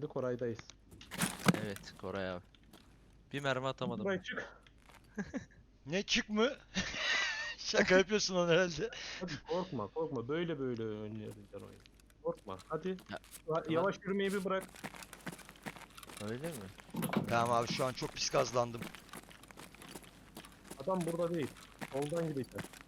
Şimdi Koray'dayız. Evet Koray abi. Bir mermi atamadım. Koray çık. Ne çık mı? Şaka yapıyorsun onu herhalde. Hadi korkma korkma. Böyle böyle oynayacaksın oyunu. Korkma. Hadi. Ya, Ha, Yavaş yürümeyi bir bırak. Öyle mi? Tamam abi şu an çok pis gazlandım. Adam burada değil. Soldan gidecek.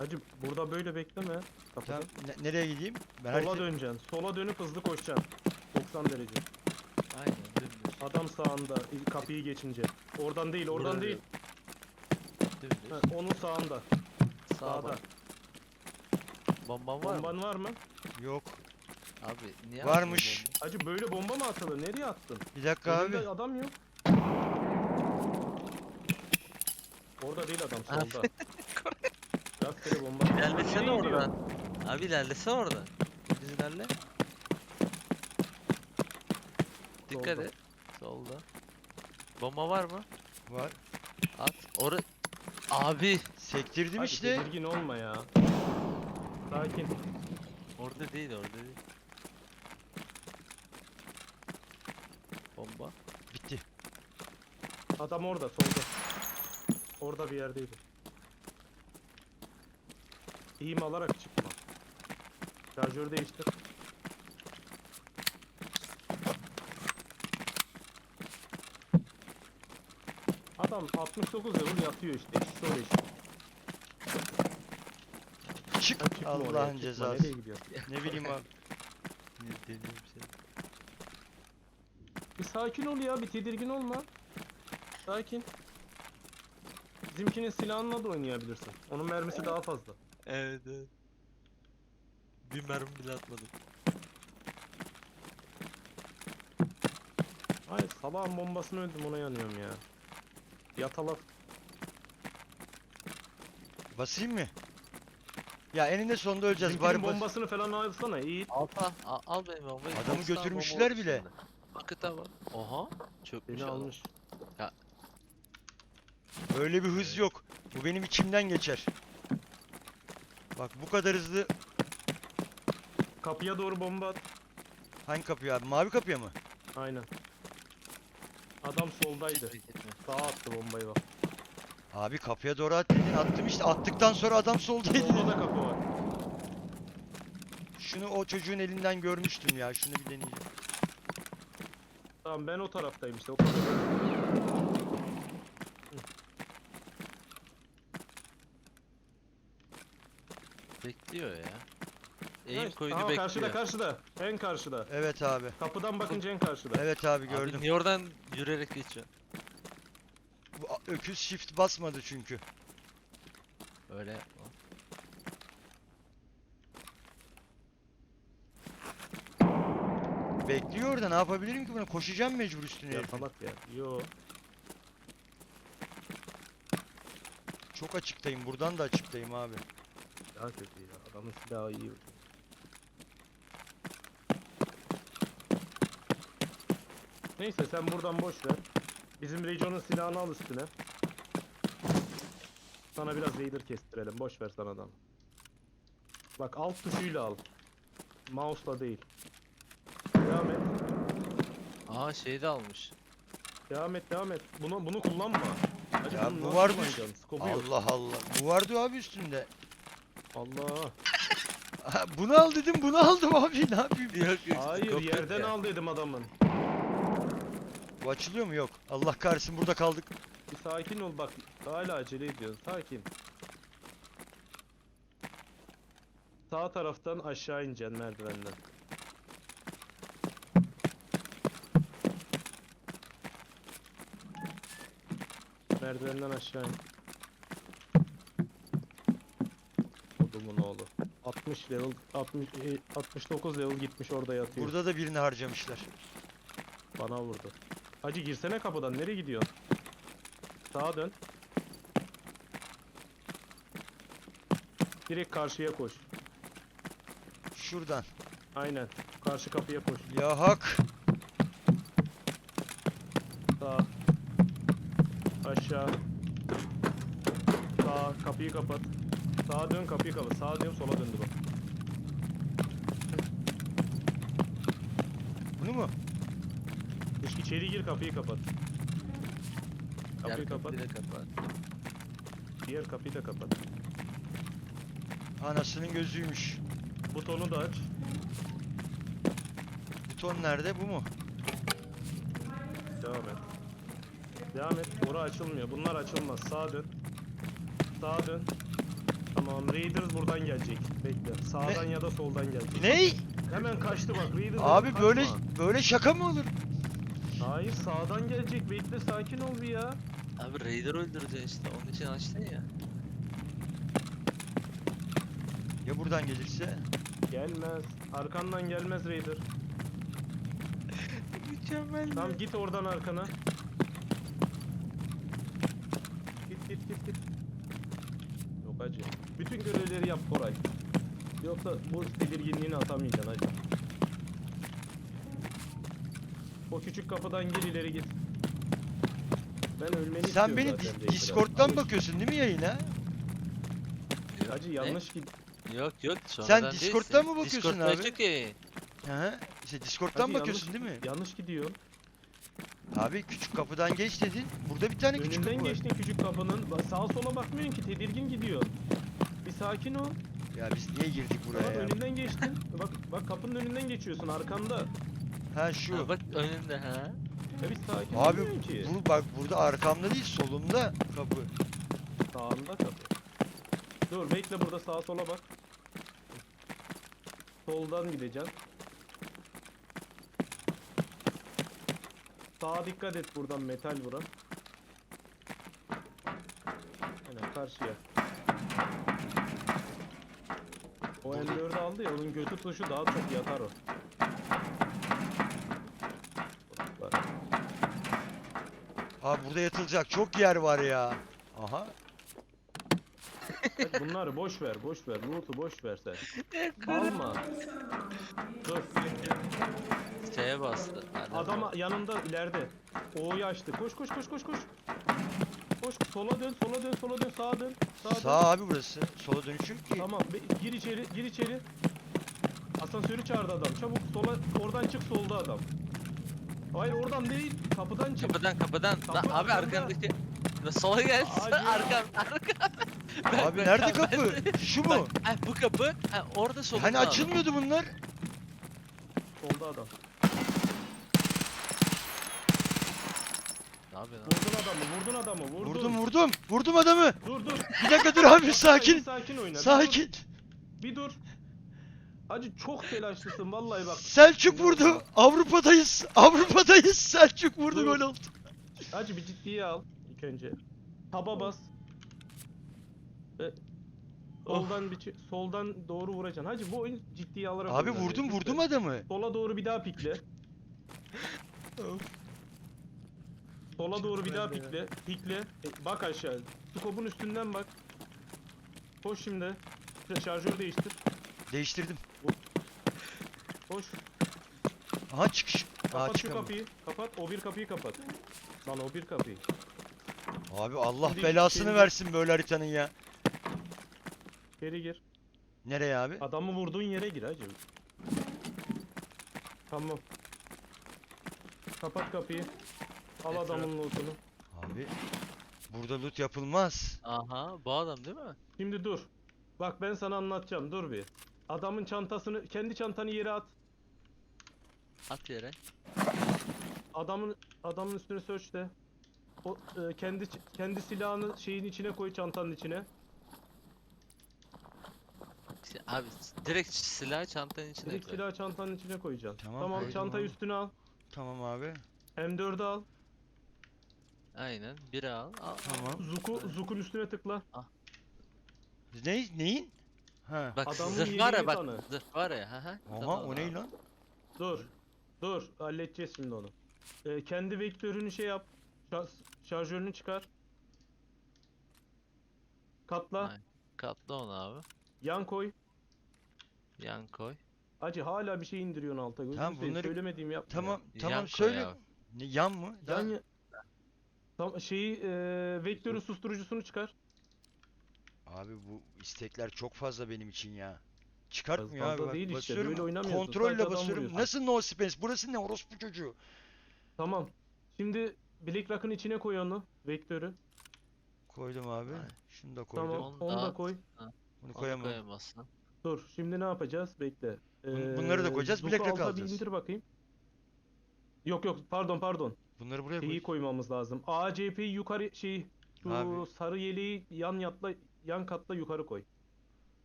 Hacı burada böyle bekleme. Kapıda. Tamam ne- nereye gideyim? Ben Sola harita- döneceksin. Sola dönüp hızlı koşacaksın. 90 derece. Aynen dümdüz. Adam sağında. Kapıyı geçince. Oradan değil, oradan Burada değil. Dümdüz. Ha, onun sağında. Sağda. Sağda. Bomban var mı? Bomban var mı? Yok. Abi niye Varmış. atmıyorsun Hacı böyle bomba mı atılır? Nereye attın? Bir dakika abi. Önünde adam yok. Orada değil adam solda. Rastgele bomba. İlerlesene gidiyor? oradan. Abi ilerlesene oradan. Biz ilerle. Dikkat Solda. et. Solda. Bomba var mı? Var. At. Orı... Abi. Sektirdim Hadi işte. tedirgin olma ya. Sakin. Orada değil orada değil. Bomba. Bitti. Adam orada solda. Orada bir yerdeydi. İğme alarak çıkma. Şarjör değiştir. Adam 69 level yatıyor işte. İşte öyle işte. Çık. Sen çıkma oraya, Allah'ın çıkma. cezası. Nereye gidiyorsun? Ne bileyim abi. Ne deniyorum seni. Bir sakin ol ya, bir tedirgin olma. Sakin. Bizimkinin silahınla da oynayabilirsin. Onun mermisi daha fazla. Evet evet. Bir mermi bile atmadım. Ay sabahın bombasını öldüm ona yanıyorum ya. Yatalak. Basayım mı? Ya eninde sonunda öleceğiz. Bizimkinin Bari bas. bombasını falan alsana iyi. Al al, al, al benim bombayı. Adamı götürmüşler var bile. üstünde? Vakıta bak. Oha. Çökmüş Beni adam. almış. Öyle bir hız yok. Bu benim içimden geçer. Bak bu kadar hızlı. Kapıya doğru bomba at. Hangi kapıya abi? Mavi kapıya mı? Aynen. Adam soldaydı. Sağa attı bombayı bak. Abi kapıya doğru at dedin. Attım işte. Attıktan sonra adam soldaydı. Solda da kapı var. Şunu o çocuğun elinden görmüştüm ya. Şunu bir deneyeceğim. Tamam ben o taraftayım işte. O kapıda. Bekliyor ya. Eğim Evet, koydu aha, bekliyor. Karşıda karşıda. En karşıda. Evet abi. Kapıdan bakınca en karşıda. Evet abi Abi gördüm. niye oradan yürüyerek geçiyor? Bu a- öküz shift basmadı çünkü. Öyle yapma. Bekliyor orada ne yapabilirim ki buna? Koşacağım mecbur üstüne herifin. Yatalak ya. Yo. Çok açıktayım. Buradan da açıktayım abi. Daha kötü ya. Adamın silahı iyi. Neyse sen buradan boş ver. Bizim Region'un silahını al üstüne. Sana biraz Raider kestirelim. Boş ver sana adam. Bak alt tuşuyla al. Mouse'la değil. Devam et. Aa şeyi de almış. Devam et, devam et. Bunu bunu kullanma. Hacı Ya bunu bu nasıl var mı? kullanacaksın? Skopu yok. Allah Allah. Bu vardı abi üstünde. Allah. Bunu al dedim bunu aldım abi ne yapayım? Yok yok. Hayır yok yerden ya. al dedim adamın. Bu açılıyor mu? Yok. Allah kahretsin burada kaldık. Bir sakin ol bak. Hala acele ediyorsun. Sakin. Sağ taraftan aşağı ineceksin merdivenden. Merdivenden aşağı in. 60 level, 60, e, 69 level gitmiş orada yatıyor. Burada da birini harcamışlar. Bana vurdu. Hacı girsene kapıdan. Nereye gidiyorsun? Sağa dön. Direkt karşıya koş. Şuradan. Aynen. Karşı kapıya koş. Ya hak. Sağ. Aşağı. Sağ. Kapıyı kapat. Sağa dön kapıyı kapat. Sağa dön sola döndü bak. Bunu mu? Dış içeri gir kapıyı kapat. Kapıyı Diğer kapat. kapıyı da kapat. Diğer kapıyı da kapat. Anasının gözüymüş. Butonu da aç. Buton nerede? Bu mu? Devam et. Devam et. Ora açılmıyor. Bunlar açılmaz. Sağa dön. Sağa dön. Tamam. Raiders buradan gelecek. Bekle. Sağdan ya da soldan gelecek. Ney? Hemen kaçtı bak. Raiders Abi kaçma. böyle böyle şaka mı olur? Hayır sağdan gelecek. Bekle sakin ol bir ya. Abi Raider öldüreceksin işte. Onun için açtın ya. Ya buradan gelirse? Gelmez. Arkandan gelmez Raider. Mükemmel. Tamam git oradan arkana. Git git git git. Yok hacı. Bütün görevleri yap Koray. Yoksa bu tedirginliğini atamayacaksın hacı. O küçük kapıdan gel ileri git. Ben ölmeni Sen istiyorum beni zaten Dis- Raider'a. Discord'dan Alış. bakıyorsun değil mi yayına? Yok, Hacı ne? yanlış git. Yok yok. sonradan Discord'dan değilsin. mı bakıyorsun Discord'da abi? açık yayın. Hı. İşte Discord'dan Hacı bakıyorsun yanlış- değil mi? Yanlış gidiyor. Abi küçük kapıdan geç dedin. Burada bir tane küçük Önünden kapı var. geçtin küçük kapının. Bak Sağa sola bakmıyorsun ki tedirgin gidiyor. Sakin ol. Ya biz niye girdik Bak buraya ya? önünden geçtin. Bak bak kapının önünden geçiyorsun arkanda. Ha şu. Ha, bak önünde ha. Ya bir sakin Abi olmuyorsun ki. bu bak burada arkamda değil solumda kapı. Sağında kapı. Dur bekle burada sağa sola bak. Soldan gideceksin. Sağa dikkat et buradan metal vuran. Aynen karşıya. O M4'ü aldı ya onun götü tuşu daha çok yatar o. Abi burada yatılacak çok yer var ya. Aha. Bak Bunları boş ver, boş ver. Loot'u boş ver sen. Alma. Dur. Şeye bastı. Adama yanında ileride. O'yu açtı. Koş koş koş koş koş. Koş sola dön, sola dön, sola dön, sağa dön. Sağa dön. Sağ abi burası. Sola dönüşüm ki. Tamam, be- gir içeri, gir içeri. Asansörü çağırdı adam. Çabuk sola, oradan çık solda adam. Hayır oradan değil, kapıdan çık. Kapıdan kapıdan. Lan Kapı abi arkanda. arkandaki. Lan sola gel. Hadi. Arkan arkan. Ben- Abi ben- nerede ben- kapı? Şu mu? Bak, ha, bu kapı. Ha, orada solunda. Hani abi. açılmıyordu bunlar. Solda adam. Ne yapıyorsun abi? Adamı, vurdun adamı, vurdun. Vurdum vurdum. Vurdum adamı. Dur dur. Bir dakika dur abi sakin. Sakin oyna. bir dur, Sakin. Bir dur. Hacı çok telaşlısın vallahi bak. Selçuk vurdu. Avrupa'dayız. Avrupa'dayız. Selçuk vurdu Dur. gol oldu. Hacı bir ciddiye al ilk önce. Taba bas. Ve soldan bir soldan doğru vuracaksın. Hacı bu oyun ciddiye alarak Abi oynanıyor. vurdum vurdum adamı. Sola doğru bir daha pikle. Sola doğru bir daha pikle. Pikle. Bak aşağı. Skopun üstünden bak. Koş şimdi. Şarjör değiştir. Değiştirdim. Koş. Aha çıkış. Aa Kapat şu çıkamadım. kapıyı. Kapat. O bir kapıyı kapat. Lan o bir kapıyı. Abi Allah Şimdi belasını içeri- versin böyle haritanın ya. Geri gir. Nereye abi? Adamı vurduğun yere gir hacı. Tamam. Kapat kapıyı. Al Etraf- adamın lootunu. Abi burada loot yapılmaz. Aha bu adam değil mi? Şimdi dur. Bak ben sana anlatacağım. Dur bir. Adamın çantasını, kendi çantanı yere at. At yere. Adamın adamın üstüne search de. O e, kendi ç- kendi silahını şeyin içine koy çantanın içine. Abi direkt silahı çantanın içine Direkt koy. silahı çantanın içine koyacaksın. Tamam, Tamam, koydum çantayı abi. üstüne al. Tamam abi. M4'ü al. Aynen. Biri al. al. Tamam. Zuku Zuk'un üstüne tıkla. Ne neyin? Ha. Bak Adamın zırh var ya yediği bak. tanı. Zırh var ya. Hı. Oha o ne lan? Dur. Dur. Halledeceğiz şimdi onu. Ee, kendi vektörünü şey yap. Şa- şarjörünü çıkar. Katla. Aynen. Katla onu abi. Yan koy. Yan koy. Acı hala bir şey indiriyorsun alta. Tamam, bunları- Söylemediğimi yapma. Tamam Yan tamam koy söyle. abi. Ne, yan mı? Ya. Yan Yan. Tam şeyi e, vektörün susturucusunu çıkar. Abi bu istekler çok fazla benim için ya. Çıkartmıyor Fazla abi bak değil işte, basıyorum. böyle oynamıyorsun, Kontrolle adam basıyorum. vuruyorsun. Nasıl no space? Burası ne orospu çocuğu? Tamam. Şimdi Black Rock'ın içine koy onu. Vektörü. Koydum abi. Şunu da koydum. Tamam. Onu Onu da dağıt. koy. Bunu Onu koyamam. koyamazsın. Dur. Şimdi ne yapacağız? Bekle. Bun- bunları da koyacağız, Black Rock alta bir alacağız. indir bakayım. Yok yok pardon pardon. Bunları buraya koy. Şeyi koymamız lazım. ACP'yi yukarı şey şu Abi. sarı yeleği yan yatla yan katla yukarı koy.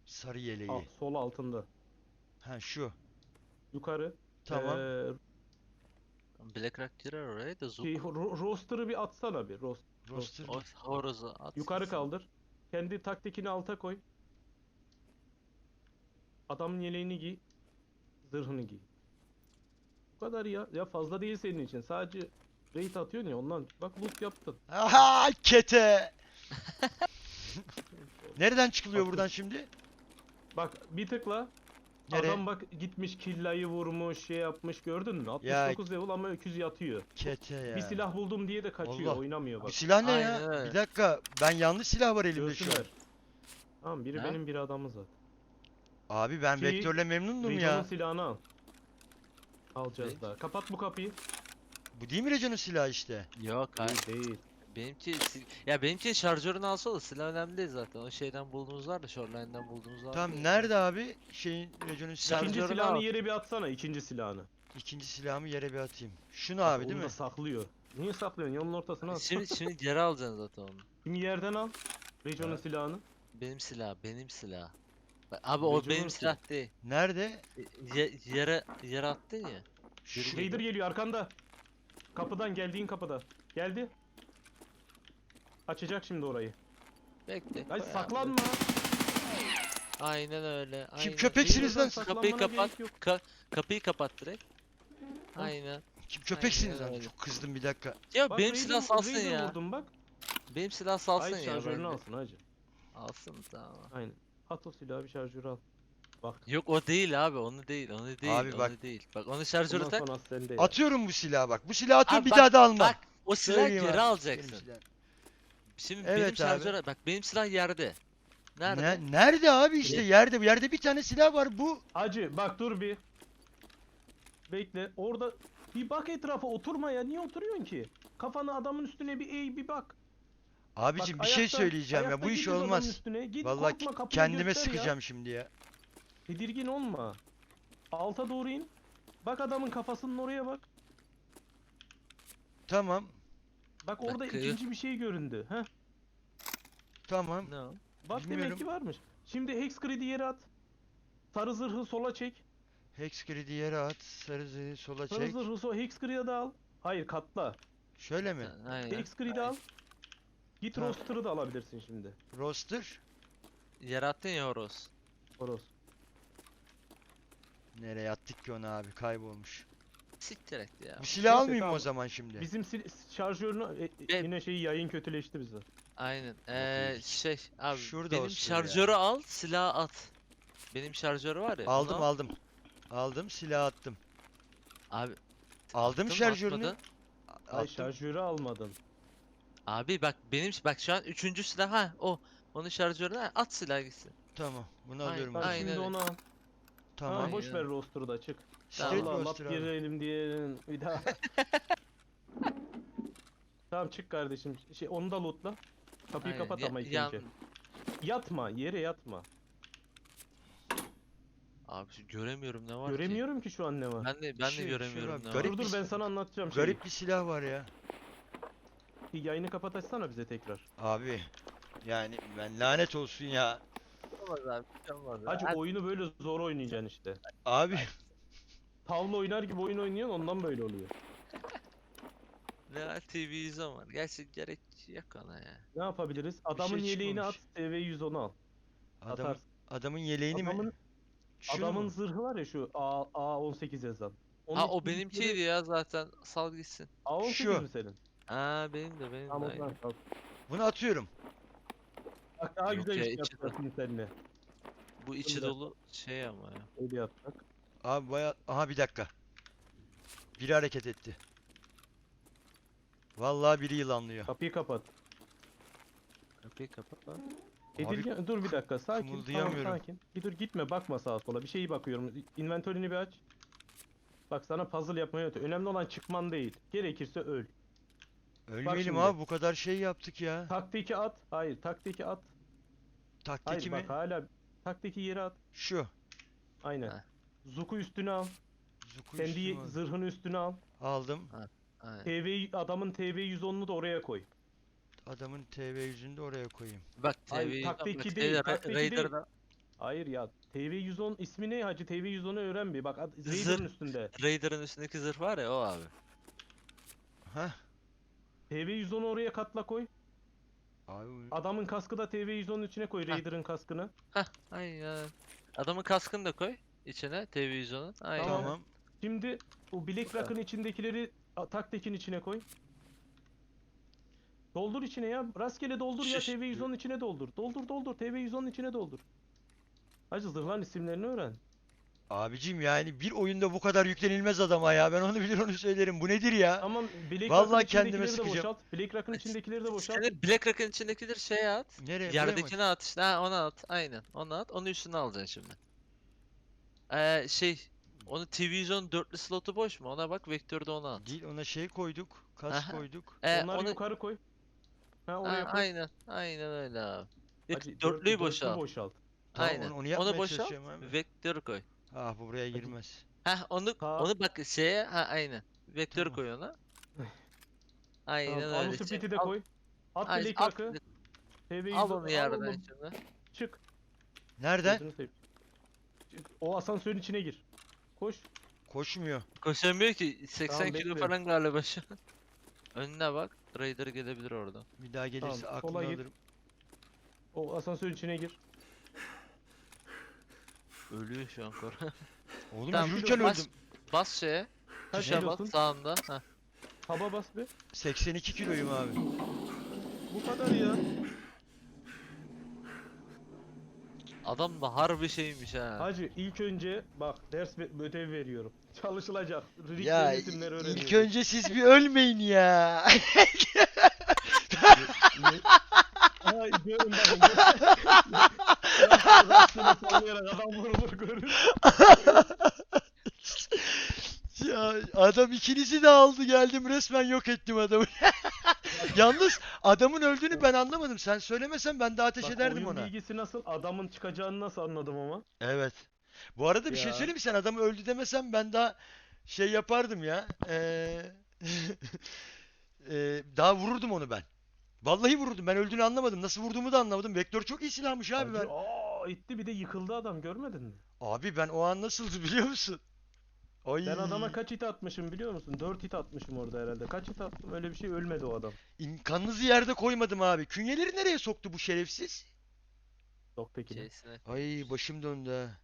Sarı yeleği. Al, sol altında. Ha şu. Yukarı. Tamam. Ee, Black Rock girer oraya da Zoom. şey, ro- roster'ı bir atsana bir. Rost. Roster. O horozu at. Yukarı kaldır. Kendi taktikini alta koy. Adamın yeleğini giy. Zırhını giy. Bu kadar ya. Ya fazla değil senin için. Sadece raid atıyorsun ya ondan. Bak loot yaptın. Aha kete. Nereden çıkılıyor buradan şimdi? Bak bir tıkla. Nereye? Adam bak gitmiş killayı vurmuş, şey yapmış gördün mü? Ya- 69 level ama öküz yatıyor. Kete ya. Bir silah buldum diye de kaçıyor, Allah. oynamıyor bak. silah ne Aynen ya? öyle. Bir dakika. Ben yanlış silah var elimde şu an. Görsünler. Tamam biri Ne? benim biri adamı zaten. Abi ben Ki- vektörle memnundum ya. silahını al. Alacağız Ne? daha. Kapat bu kapıyı. Bu değil mi Recan'ın silahı işte? Yok hayır. Değil değil. Benimki sil- ya benimki şarjörünü alsa da silah önemli değil zaten. O şeyden bulduğumuz var da Shoreline'den bulduğumuz var. Tamam nerede abi? Şeyin Recan'ın silahı. İkinci Şarjörünü silahını al. yere bir atsana ikinci silahını. İkinci silahımı yere bir atayım. Şunu abi Onu değil da mi? saklıyor. Niye saklıyorsun? Yolun ortasına at. Şimdi şimdi geri alacaksın zaten onu. Şimdi yerden al. Rejo'nun Evet. silahını. Benim silah, benim silah. Bak, Abi o benim silah değil. Nerede? Ye- yere yere attın ya. Şu. Raider geliyor arkanda. Kapıdan geldiğin kapıda. Geldi. Açacak şimdi orayı. Bekle. Ay saklanma. Aynen öyle. Kim köpeksiniz lan siz? Kapıyı saklanmana kapat. gerek yok. Ka- kapıyı kapat direkt. Aynen. Kim köpeksiniz Aynen lan? öyle. Çok kızdım bir dakika. Ya Bak, benim silah salsın ya. vurdum bak. Benim silah salsın Ay ya. şarjörünü bende. alsın hacı. Alsın tamam. Aynen. At o silahı bir şarjörü al. Bak. Yok o değil abi onu değil onu değil Abi onu bak- değil. Bak onu Bundan tak. Atıyorum bu silahı bak. Bu silahı atıyorum Abi bir bak- daha da almam. Bak o silahı Söyleyeyim geri abi. alacaksın. Benim silah- Şimdi Evet benim abi. şarjörü bak benim silah yerde. Nerede? Ne, nerede abi işte yerde. Yerde bir tane silah var bu. Hacı bak dur bir. Bekle. Orada bir bak etrafa oturma ya. Niye oturuyorsun ki? Kafanı adamın üstüne bir eğ bir bak. Abicim Bak, bir şey ayakta- söyleyeceğim ya. ayakta Bu iş adamın olmaz. Üstüne. Git Vallahi korkma kapıyı kendime göster ya. sıkacağım şimdi ya. Tedirgin olma. Alta doğru in. Bak adamın kafasının oraya bak. Tamam. Bak orada Dakika. ikinci bir şey göründü. Heh. Tamam. Ne o? Bak Bilmiyorum. demek ki varmış. Şimdi Hex Grid'i yere at. Sarı zırhı sola çek. Hex grid'i yere at. Sarı zırhı sola Sarı çek. zırhı sola Hex Grid'i de al. Hayır katla. Şöyle mi? Aynen. Hex Grid'i al. Git Tamam. roster'ı da alabilirsin şimdi. Roster. Yere attın ya horoz. Horoz. Nereye attık ki onu abi? Kaybolmuş. Siktir et ya. Bu silahı Neyse, almayayım mı o zaman şimdi? Bizim sil- şarjörünü e, e, Ben- yine şey yayın kötüleşti bize. Aynen. Eee şey abi Şurada benim olsun ya. şarjörü al, silahı at. Benim şarjörü var ya. Aldım al. aldım. Aldım silah attım. Abi. Aldım attın, şarjörünü. atmadın. Ay Attım. şarjörü almadın. Abi bak benim bak şu an üçüncü silah ha o. Onun şarjörünü ha, at silah gitsin. Tamam. Bunu alıyorum. Bak ben. aynen şimdi öyle. onu al. Tamam. Ha, boş ver roster'ı da çık. Straight Allah roster abi. girelim diyelim bir daha. tamam çık kardeşim. Şey onu da lootla. Kapıyı Aynen, kapat ya- ama ilk yan- önce. Yatma, yere yatma. Abi şu göremiyorum ne var ki. Göremiyorum ki şu an ne var. Ben de ben de şey göremiyorum var, ne var. garip dur bir dur ben şey- sana anlatacağım şeyi. Garip bir silah var ya. Bir Yayını kapat açsana bize tekrar. Abi. Yani ben lanet olsun ya. Olmaz abi, bir şey olmaz. Hacı Hadi. oyunu böyle zor oynayacaksın işte. Abi. Tavla oynar gibi oyun oynuyorsun ondan böyle oluyor. Real TV 110 var. Gerçi gerek yok ona ya. Ne yapabiliriz? Adamın şey yeleğini at, çıkmamış. TV 110'u al. Adam, Atarsın. adamın yeleğini Adamın, mi? Şunu adamın mu? zırhı var ya şu A, A18 yazan. Onun Ha o benimkiydi ya zaten. Sal gitsin. A18 Şu. mi senin? Ha benim de benim de Tamam aynı. tamam. tamam. Bunu atıyorum. Bak daha Yok güzel ya, iş içi yapacaksın seninle. Bu içi Bunda. dolu şey ama ya. Öyle yapsak. Abi baya... Aha bir dakika. Biri hareket etti. Vallahi biri yılanlıyor. Kapıyı kapat. Kapıyı kapat lan. Tedirgin, dur bir dakika sakin. Tamam kımıldayamıyorum. sakin. Bir dur gitme bakma sağa sola. Bir şeyi bakıyorum. Inventörünü bir aç. Bak sana puzzle yapmayı öğretiyor. Önemli olan çıkman değil. Gerekirse öl. Ölmeyelim şimdi. abi bu kadar şey yaptık ya. Taktiki at. Hayır taktiki at. Hayır Taktiki mi? bak hala taktiki yere at. Şu. Aynen. Ha. Zuku üstüne al. Zuku Kendi üstüme al. zırhını üstüne al. Aldım. Aynen. TV adamın TV 110'unu da oraya koy. Adamın TV yüzünü de oraya koyayım. Bak Hayır, TV taktik bak, iki şey değil, de Ra- taktik iki değil. Hayır ya. TV 110 ismi ne hacı? TV 110'u öğren bir. Bak. Raider'ın üstünde. Raider'ın üstündeki zırh var ya o abi. Hah. TV 110'u oraya katla koy. Abi Adamın kaskı da TV 110'un içine koy. Raider'ın kaskını. Hah aynen. Adamın kaskını da koy içine TV 110'un. Aynen. Tamam. Tamam. Şimdi o Black Rock'ın içindekileri a, taktikin içine koy. Doldur içine ya. Rastgele doldur ya. Şiş. TV 110'un içine doldur. Doldur doldur. TV 110'un içine doldur. Hacı zırhların isimlerini öğren. Abicim yani bir oyunda bu kadar yüklenilmez adama ya. Ben onu bilir onu söylerim. Bu nedir ya? Tamam Black Vallahi kendime içindekileri sıkacağım. boşalt. Black Rock'ın içindekileri de boşalt. Senin Black Rock'ın içindekidir şeye at. Nereye? Yerdekini at işte. Ha onu at. Aynen. Onu at. Onu üstüne alacaksın şimdi. Ee, şey. Onu TV 110 dörtlü slotu boş mu? Ona bak. Vektörde onu at. Değil ona şey koyduk. Kas Aha. koyduk. Ee, Onları onu... yukarı koy. Ha Ha, koy. aynen. Aynen öyle abi. Dört- dörtlüyü dörtlü boşalt. boşalt. Tamam, Aynen. onu- onu yapmaya boşalt. Vektör koy. Ah bu buraya girmez. Heh onu Ha. onu bak şeye ha aynen. Vektör Tamam. koy ona. Aynen Tamam, öyle. Alu Şey, de al- koy. At ay- Black at- Rock'ı. TV Al 110 onu yerden şimdi. Çık. Nereden? Gözünü seveyim. Çık. O asansörün içine gir. Koş. Koşmuyor. Koşamıyor ki 80 Tamam, kilo bekliyorum. falan galiba şu an. Önüne bak. Raider gelebilir oradan. Bir daha gelirse Tamam, aklını sola git. alırım. O asansörün içine gir. Ölüyor şu an Koray. Oğlum Tamam, yürürken bas- öldüm. Bas şeye. Kaç Tuşa kilosun? bas sağında. Heh. Taba bas bir. 82 kiloyum abi. Bu kadar ya. Adam da harbi şeymiş ha. Hacı ilk önce bak ders ve ödev veriyorum. Çalışılacak. Ya Rick'lerin isimleri öğreniyorum. ilk önce siz bir ölmeyin ya. Ay görün bakın. sallayarak adam vur vur görün. ya adam ikinizi de aldı geldim resmen yok ettim adamı. Yalnız adamın öldüğünü ben anlamadım. Sen söylemesen ben de ateş Bak, ederdim oyun ona. bilgisi nasıl? Adamın çıkacağını nasıl anladım ama. Evet. Bu arada bir şey Ya. söyleyeyim mi? Sen adamı öldü demesen ben daha şey yapardım ya. Ee, ee, daha vururdum onu ben. Vallahi vururdum. Ben öldüğünü anlamadım. Nasıl vurduğumu da anlamadım. Vektör çok iyi silahmış abi ben. Aa itti bir de yıkıldı adam görmedin mi? Abi ben o an nasıldı biliyor musun? Ay. Ben adama kaç hit atmışım biliyor musun? 4 hit atmışım orada herhalde. Kaç hit attım öyle bir şey ölmedi o adam. İn- kanınızı yerde koymadım abi. Künyeleri nereye soktu bu şerefsiz? Doktekine. Şeysine. Ay başım döndü ha.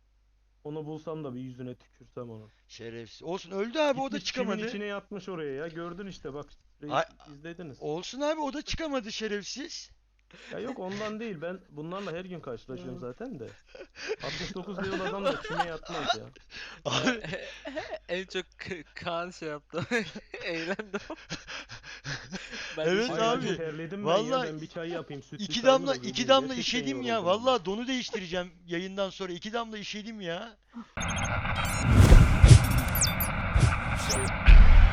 Onu bulsam da bir yüzüne tükürsem onu. Şerefsiz. Olsun öldü abi o da Gitmiş çimin çıkamadı. içine yatmış oraya ya. Gördün işte bak. Ay- izlediniz. Olsun abi o da çıkamadı şerefsiz. Ya yok ondan değil. Ben bunlarla her gün karşılaşıyorum zaten de. 69 level adam da çime yatmaz ya. Abi en çok K- Kaan şey yaptı. Eğlendi o. Ben Evet Ay, abi. hacı terledim ben ya. vallahi Ben bir çay yapayım. Sütlü iki damla da iki damla Gerçekten işedim ya. yoruldum Vallahi donu değiştireceğim yayından sonra. iki damla işedim ya.